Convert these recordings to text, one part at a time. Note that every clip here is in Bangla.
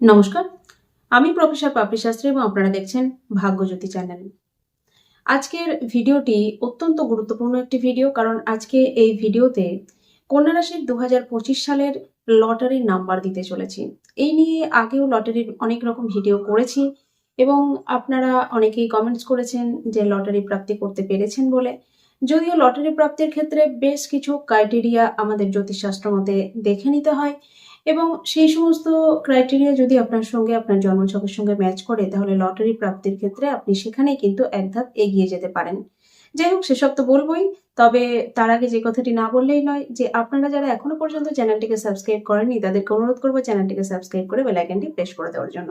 নমস্কার। আমি প্রফেসর পাপড়ি শাস্ত্রী এবং আপনারা দেখছেন ভাগ্যজ্যোতি চ্যানেল। আজকের ভিডিওটি অত্যন্ত গুরুত্বপূর্ণ একটি ভিডিও কারণ আজকে এই ভিডিওতে কন্যা রাশির দু সালের লটারির নাম্বার দিতে চলেছি। এই নিয়ে আগেও লটারির অনেক রকম ভিডিও করেছি এবং আপনারা অনেকেই কমেন্টস করেছেন যে লটারি প্রাপ্তি করতে পেরেছেন বলে। যদিও লটারি প্রাপ্তির ক্ষেত্রে বেশ কিছু ক্রাইটেরিয়া আমাদের জ্যোতিষশাস্ত্র মতে দেখে নিতে হয়। এবং সেই সমস্ত ক্রাইটেরিয়া যদি আপনার সঙ্গে আপনার জন্মছকের সঙ্গে ম্যাচ করে, তাহলে লটারি প্রাপ্তির ক্ষেত্রে আপনি সেখানে কিন্তু এক ধাপ এগিয়ে যেতে পারেন। যাই হোক, সেসব তো বলবোই, তবে তার আগে যে কথাটি না বললেই নয়, যে আপনারা যারা এখনও পর্যন্ত চ্যানেলটিকে সাবস্ক্রাইব করেননি, তাদেরকে অনুরোধ করব চ্যানেলটিকে সাবস্ক্রাইব করে বেলাইকানটি প্রেস করে দেওয়ার জন্য।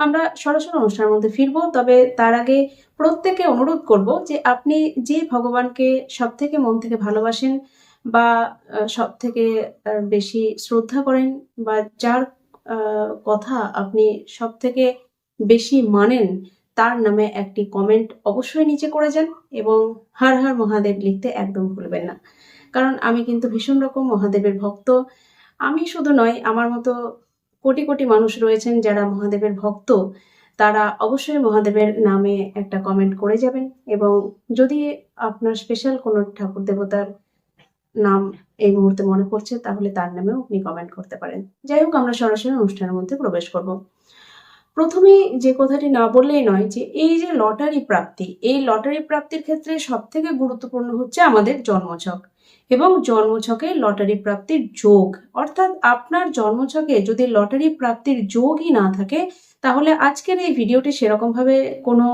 আমরা সরাসরি অনুষ্ঠানের মধ্যে ফিরবো, তবে তার আগে প্রত্যেকে অনুরোধ করব যে আপনি যে ভগবানকে সব থেকে মন থেকে ভালোবাসেন বা সব থেকে বেশি শ্রদ্ধা করেন বা যার কথা আপনি সব থেকে বেশি মানেন, তার নামে একটি কমেন্ট অবশ্যই নিচে করে যান এবং হর হর মহাদেব লিখতে একদম ভুলবেন না। কারণ আমি কিন্তু ভীষণ রকম মহাদেবের ভক্ত। আমি শুধু নয়, আমার মতো কোটি কোটি মানুষ রয়েছেন যারা মহাদেবের ভক্ত। তারা অবশ্যই মহাদেবের নামে একটা কমেন্ট করে যাবেন এবং যদি আপনার স্পেশাল কোনো ঠাকুর দেবতার নাম এই মুহূর্তে মনে পড়ছে, তাহলে তার নামেও আপনি কমেন্ট করতে পারেন। যাই হোক, আমরা সরাসরি অনুষ্ঠানের মধ্যে প্রবেশ করব। প্রথমে যে কথাটি না বললেই নয় যে, এই যে লটারি প্রাপ্তি, এই লটারি প্রাপ্তির ক্ষেত্রে সব থেকে গুরুত্বপূর্ণ হচ্ছে আমাদের জন্মছক এবং জন্মছকে লটারি প্রাপ্তির যোগ। অর্থাৎ আপনার জন্মছকে যদি লটারি প্রাপ্তির যোগই না থাকে, তাহলে আজকের এই ভিডিওটি সেরকম ভাবে কোনো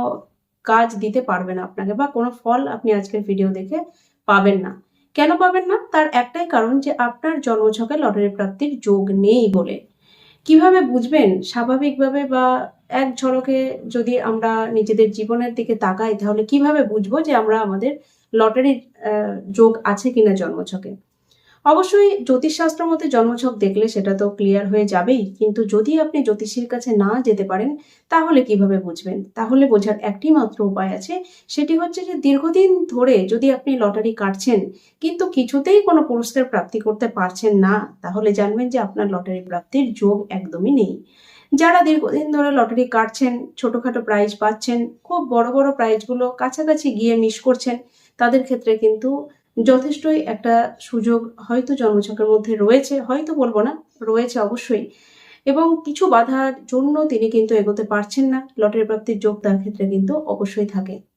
কাজ দিতে পারবে না আপনাকে বা কোনো ফল আপনি আজকের ভিডিও দেখে পাবেন না। কেন পাবেন না? তার একটাই কারণ যে আপনার জন্মছকে লটারি প্রাপ্তির যোগ নেই বলে। কীভাবে বুঝবেন? স্বাভাবিকভাবে বা এক ঝলকে যদি আমরা নিজেদের জীবনের দিকে তাকাই, তাহলে কীভাবে বুঝব যে আমরা আমাদের লটারির যোগ আছে কিনা জন্মছকে? অবশ্যই জ্যোতিষশাস্ত্র মতে জন্মছক দেখলে সেটা তো ক্লিয়ার হয়ে যাবেই। কিন্তু যদি আপনি জ্যোতিষীর কাছে না যেতে পারেন, তাহলে কীভাবে বুঝবেন? তাহলে বোঝার একটি মাত্র উপায় আছে, সেটি হচ্ছে যে দীর্ঘদিন ধরে যদি আপনি লটারি কাটছেন, কিন্তু কিছুতেই কোনো পুরস্কার প্রাপ্তি করতে পারছেন না, তাহলে জানবেন যে আপনার লটারি প্রাপ্তির যোগ একদমই নেই। যারা দীর্ঘদিন ধরে লটারি কাটছেন, ছোটোখাটো প্রাইজ পাচ্ছেন, খুব বড় বড় প্রাইজগুলো কাছাকাছি গিয়ে মিস করছেন, তাদের ক্ষেত্রে কিন্তু যথেষ্টই একটা সুযোগ হয়তো জন্মছকের মধ্যে রয়েছে, হয়তো বলব না, রয়েছে অবশ্যই। এবং কিছু বাধার জন্য তিনি কিন্তু এগোতে পারছেন না লটারি প্রাপ্তির যোগ তার ক্ষেত্রে কিন্তু অবশ্যই থাকে।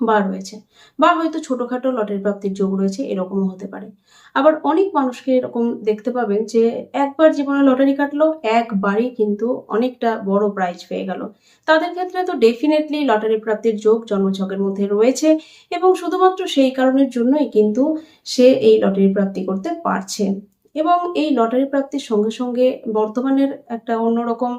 বা রয়েছে বা হয়তো ছোটখাটো লটারি প্রাপ্তির যোগ রয়েছে, এরকমও হতে পারে। আবার অনেক মানুষকে এরকম দেখতে পাবেন যে, একবার জীবনে লটারি কাটলো, একবারই কিন্তু অনেকটা বড় প্রাইজ পেয়ে গেল। তাদের ক্ষেত্রে তো ডেফিনেটলি লটারি প্রাপ্তির যোগ জন্মঝকের মধ্যে রয়েছে এবং শুধুমাত্র সেই কারণের জন্যই কিন্তু সে এই লটারি প্রাপ্তি করতে পারছে। এবং এই লটারি প্রাপ্তির সঙ্গে সঙ্গে বর্তমানের একটা অন্যরকম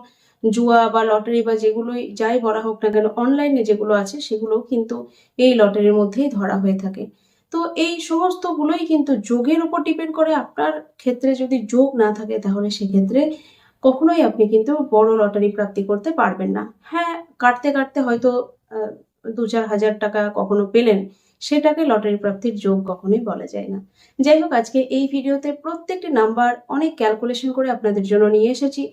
জুয়া বা লটারি বা যেগুলোই যাই বলা হোক না কেন অনলাইনে যেগুলো আছে সেগুলোও কিন্তু এই লটারির মধ্যেই ধরা হয়ে থাকে। তো এই সমস্তগুলোই কিন্তু যোগের উপর ডিপেন্ড করে। আপনার ক্ষেত্রে যদি যোগ না থাকে তাহলে সেক্ষেত্রে কখনোই আপনি কিন্তু বড় লটারি প্রাপ্তি করতে পারবেন না। হ্যাঁ কাটতে কাটতে হয়তো দু চার হাজার টাকা কখনো পেলেন, সেটাকে লটারি প্রাপ্তির যোগ কখনোই বলা যায় না। যাই হোক, আজকে এই ভিডিওতে প্রত্যেকটি নাম্বার অনেক ক্যালকুলেশন করে আপনাদের জন্য নিয়ে এসেছি।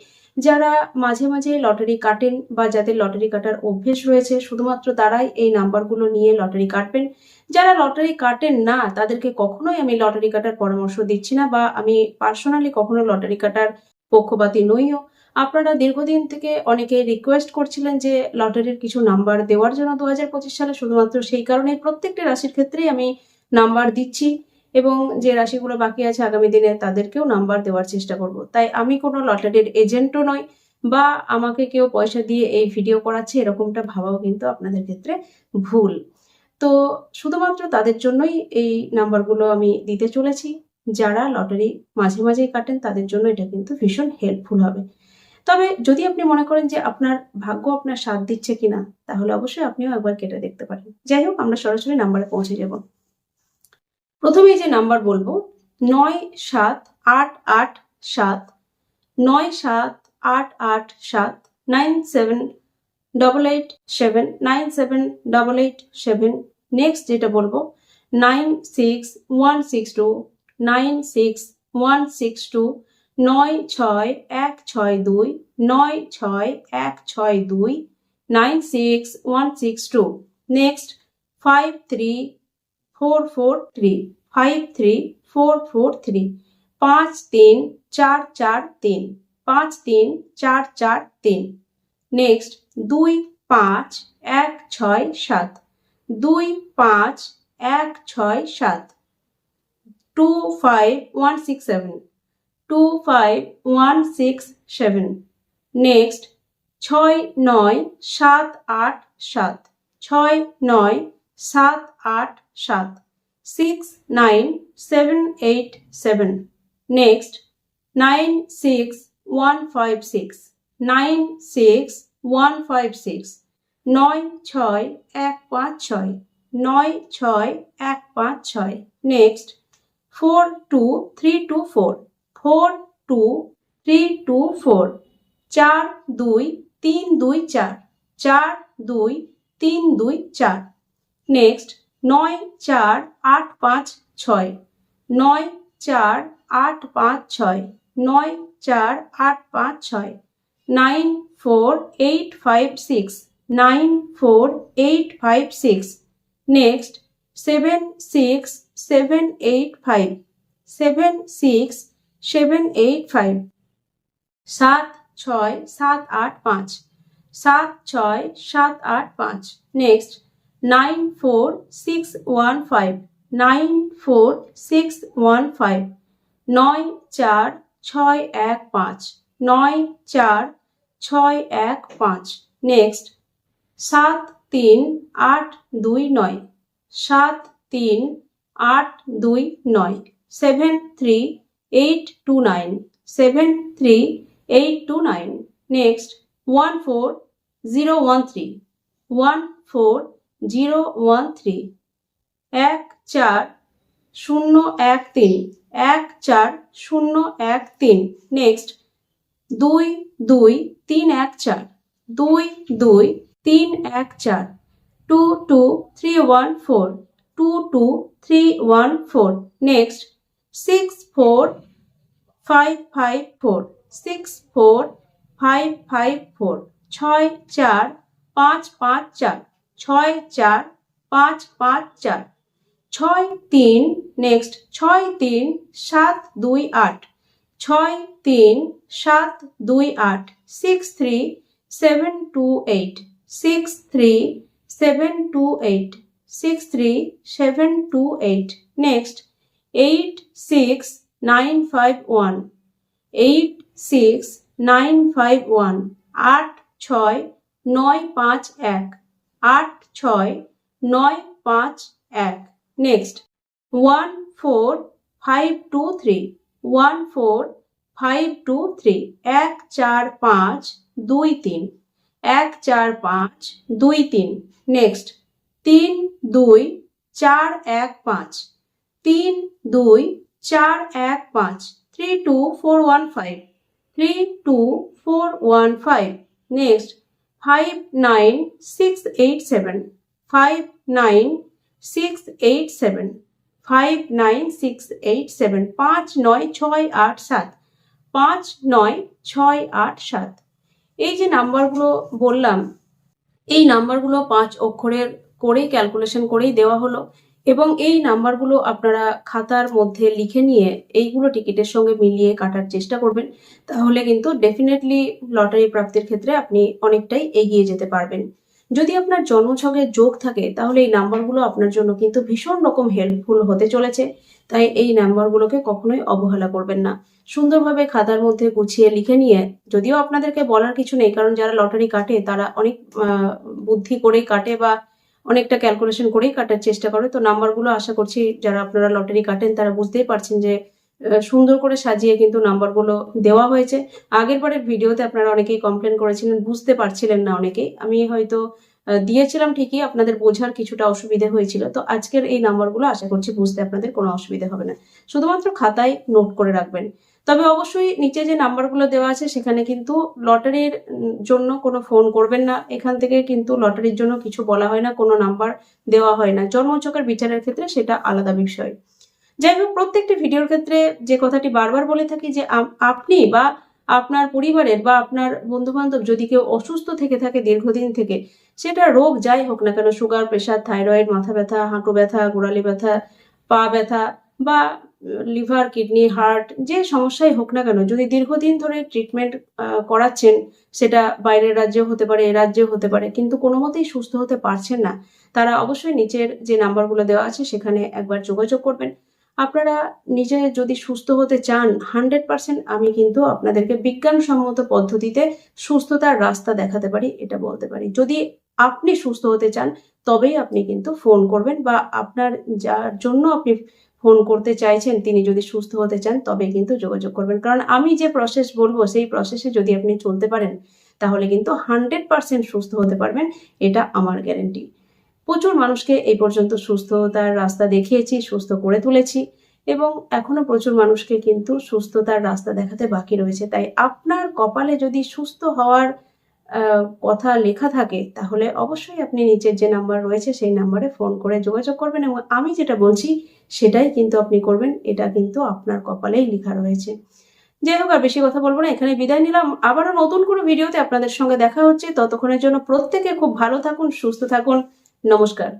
যারা মাঝে মাঝে লটারি কাটেন বা যাদের লটারি কাটার অভ্যেস রয়েছে, শুধুমাত্র তারাই এই নাম্বারগুলো নিয়ে লটারি কাটবেন। যারা লটারি কাটেন না, তাদেরকে কখনোই আমি লটারি কাটার পরামর্শ দিচ্ছি না বা আমি পার্সোনালি কখনো লটারি কাটার পক্ষপাতী নইও। আপনারা দীর্ঘদিন থেকে অনেকে রিকোয়েস্ট করছিলেন যে লটারির কিছু নাম্বার দেওয়ার জন্য দু হাজার পঁচিশ সালে, শুধুমাত্র সেই কারণে প্রত্যেকটি রাশির ক্ষেত্রেই আমি নাম্বার দিচ্ছি। এবং যে রাশিগুলো বাকি আছে আগামী দিনে তাদেরকেও নাম্বার দেওয়ার চেষ্টা করব। তাই আমি কোনো লটারির এজেন্টও নই বা আমাকে কেউ পয়সা দিয়ে এই ভিডিও করাচ্ছে এরকমটা ভাবাও কিন্তু আপনাদের ক্ষেত্রে ভুল। তো শুধুমাত্র তাদের জন্যই এই নাম্বারগুলো আমি দিতে চলেছি। যারা লটারি মাঝে মাঝেই কাটেন তাদের জন্য এটা কিন্তু ভীষণ হেল্পফুল হবে। তবে যদি আপনি মনে করেন যে আপনার ভাগ্য আপনার সাথ দিচ্ছে কিনা, তাহলে অবশ্যই আপনিও একবার কেটে দেখতে পারেন। যাই হোক, আমরা সরাসরি নাম্বারে পৌঁছে যাব। প্রথমে যে নাম্বার বলব, নয় সাত আট আট সাত, নয় সাত আট আট সাত, nine seven double eight seven, nine seven double eight seven. Next যেটা বলব, nine six one six two, nine six one six two, নয় ছয় এক ছয় দুই, নয় ছয় এক ছয় দুই, nine six one six two. Next, five three four four three five three four four three পাঁচ তিন চার চার তিন পাঁচ তিন চার চার তিন নেক্সট দুই পাঁচ এক ছয় সাত, দুই পাঁচ এক ছয় সাত two five one six seven two five one six seven next ছয় নয় সাত আট সাত, ছয় নয় সাত আট সাত six nine seven eight seven next nine six one five six nine six one five six নয়, ছয়, এক, পাঁচ, ছয়। নয়, ছয়, এক, পাঁচ, ছয়। Next four two three two four four two three two four চার, দুই, তিন, দুই, চার। চার, দুই, তিন, দুই, চার। নেক্সট নয় চার আট পাঁচ ছয়। নয় চার আট পাঁচ ছয়। নয় চার আট পাঁচ ছয়। Nine four eight five six. Nine four eight five six. Next, seven six seven eight five. Seven six seven eight five. সাত ছয় সাত আট পাঁচ। সাত ছয় সাত আট পাঁচ। Next nine four six one five, nine four six one five, নয় চার ছয় এক পাঁচ, নয় চার ছয় এক পাঁচ। নেক্সট, সাত তিন আট দুই নয়, সাত তিন আট দুই নয়, seven three eight two nine, seven three eight two nine. Next, one four zero one three, one four zero one three. এক চার শূন্য এক তিন। এক চার শূন্য এক তিন। নেক্সট। দুই দুই তিন এক চার। দুই দুই তিন এক চার। Two two three one four. Two two three one four. Next. Six four five five four. Six four five five four. ছয় চার পাঁচ পাঁচ চার। ছয় চার পাঁচ পাঁচ চার। ছয় তিন নেক্সট ছয় তিন সাত দুই আট। ছয় তিন সাত দুই আট six three seven two eight six three seven two eight six three seven two eight next eight six nine five one eight six nine five one আট ছয় নয় পাঁচ এক। আট ছয় নয় পাঁচ এক। Next one four five two three one four five two three এক চার পাঁচ দুই তিন, এক চার পাঁচ দুই তিন। নেক্সট তিন দুই চার এক পাঁচ, তিন দুই চার এক পাঁচ three two four one five three two four one five next five nine six eight seven five nine six eight seven five nine six eight seven পাঁচ নয় ছয় আট সাত পাঁচ নয় ছয় আট সাত এই যে নাম্বারগুলো বললাম, এই নাম্বারগুলো পাঁচ অক্ষরের করেই ক্যালকুলেশন করেই দেওয়া হলো। এবং এই নাম্বারগুলো আপনারা খাতার মধ্যে লিখে নিয়ে এইগুলো টিকিটের সঙ্গে মিলিয়ে কাটার চেষ্টা করবেন, তাহলে কিন্তু ডেফিনেটলি লটারি প্রাপ্তির ক্ষেত্রে আপনি অনেকটাই এগিয়ে যেতে পারবেন। যদি আপনার জন্মছকে যোগ থাকে, তাহলে এই নাম্বারগুলো আপনার জন্য কিন্তু ভীষণ রকম হেল্পফুল হতে চলেছে। তাই এই নাম্বারগুলোকে কখনোই অবহেলা করবেন না। সুন্দরভাবে খাতার মধ্যে গুছিয়ে লিখে নিয়ে, যদিও আপনাদেরকে বলার কিছু নেই, কারণ যারা লটারি কাটে, তারা অনেক বুদ্ধি করেই কাটে বা অনেকটা ক্যালকুলেশন করেই কাটার চেষ্টা করে। তো নাম্বারগুলো আশা করছি যারা আপনারা লটারি কাটেন, তারা বুঝতেই পারছেন যে সুন্দর করে সাজিয়ে কিন্তু নাম্বারগুলো দেওয়া হয়েছে। আগের বারের ভিডিওতে আপনারা অনেকেই কমপ্লেন করেছিলেন, বুঝতে পারছিলেন না অনেকেই। আমি হয়তো দিয়েছিলাম ঠিকই, আপনাদের বোঝার কিছুটা অসুবিধে হয়েছিল। তো আজকের এই নাম্বারগুলো আশা করছি বুঝতে আপনাদের কোনো অসুবিধা হবে না। শুধুমাত্র খাতায় নোট করে রাখবেন। তবে অবশ্যই নিচে যে নাম্বারগুলো দেওয়া আছে, সেখানে কিন্তু লটারির জন্য কোনো ফোন করবেন না। এখান থেকে কিন্তু লটারির জন্য কিছু বলা হয় না, কোনো নাম্বার দেওয়া হয় না। জন্মচকের বিচারের ক্ষেত্রে সেটা আলাদা বিষয়। যাই হোক, প্রত্যেকটি ভিডিওর ক্ষেত্রে যে কথাটি বারবার বলে থাকি যে আপনি বা আপনার পরিবারের বা আপনার বন্ধু বান্ধব যদি কেউ অসুস্থ থেকে থাকে দীর্ঘদিন থেকে, সেটা রোগ যাই হোক না কেন সুগার প্রেশার থাইরয়েড মাথা ব্যথা, হাঁটু ব্যথা, গোড়ালি ব্যথা, পা ব্যথা বা লিভার কিডনি হার্ট যে সমস্যাই হোক না কেন, যদি দীর্ঘদিন ধরে ট্রিটমেন্ট করাচ্ছেন, সেটা বাইরের রাজ্যেও হতে পারে, এ রাজ্যেও হতে পারে, কিন্তু কোনো মতেই সুস্থ হতে পারছেন না, তারা অবশ্যই নিচের যে নাম্বারগুলো দেওয়া আছে, সেখানে একবার যোগাযোগ করবেন। আপনারা নিজে যদি সুস্থ হতে চান হান্ড্রেড পার্সেন্ট আমি কিন্তু আপনাদেরকে বিজ্ঞানসম্মত পদ্ধতিতে সুস্থতার রাস্তা দেখাতে পারি, এটা বলতে পারি। যদি আপনি সুস্থ হতে চান, তবেই আপনি কিন্তু ফোন করবেন বা আপনার যার জন্য আপনি ফোন করতে চাইছেন, তিনি যদি সুস্থ হতে চান তবে কিন্তু যোগাযোগ করবেন। কারণ আমি যে প্রসেস বলব, সেই প্রসেসে যদি আপনি চলতে পারেন, তাহলে কিন্তু হান্ড্রেড পার্সেন্ট সুস্থ হতে পারবেন, এটা আমার গ্যারেন্টি প্রচুর মানুষকে এই পর্যন্ত সুস্থতার রাস্তা দেখিয়েছি, সুস্থ করে তুলেছি এবং এখনও প্রচুর মানুষকে কিন্তু সুস্থতার রাস্তা দেখাতে বাকি রয়েছে। তাই আপনার কপালে যদি সুস্থ হওয়ার কথা লেখা থাকে, তাহলে অবশ্যই আপনি নিচের যে নাম্বার রয়েছে, সেই নাম্বারে ফোন করে যোগাযোগ করবেন এবং আমি যেটা বলছি, সেটাই কিন্তু আপনি করবেন, এটা কিন্তু আপনার কপালেই লেখা রয়েছে। যাই হোক, আর বেশি কথা বলব না, এখানে বিদায় নিলাম। আবারও নতুন কোনো ভিডিওতে আপনাদের সঙ্গে দেখা হচ্ছে। ততক্ষণের জন্য প্রত্যেকে খুব ভালো থাকুন, সুস্থ থাকুন। নমস্কার।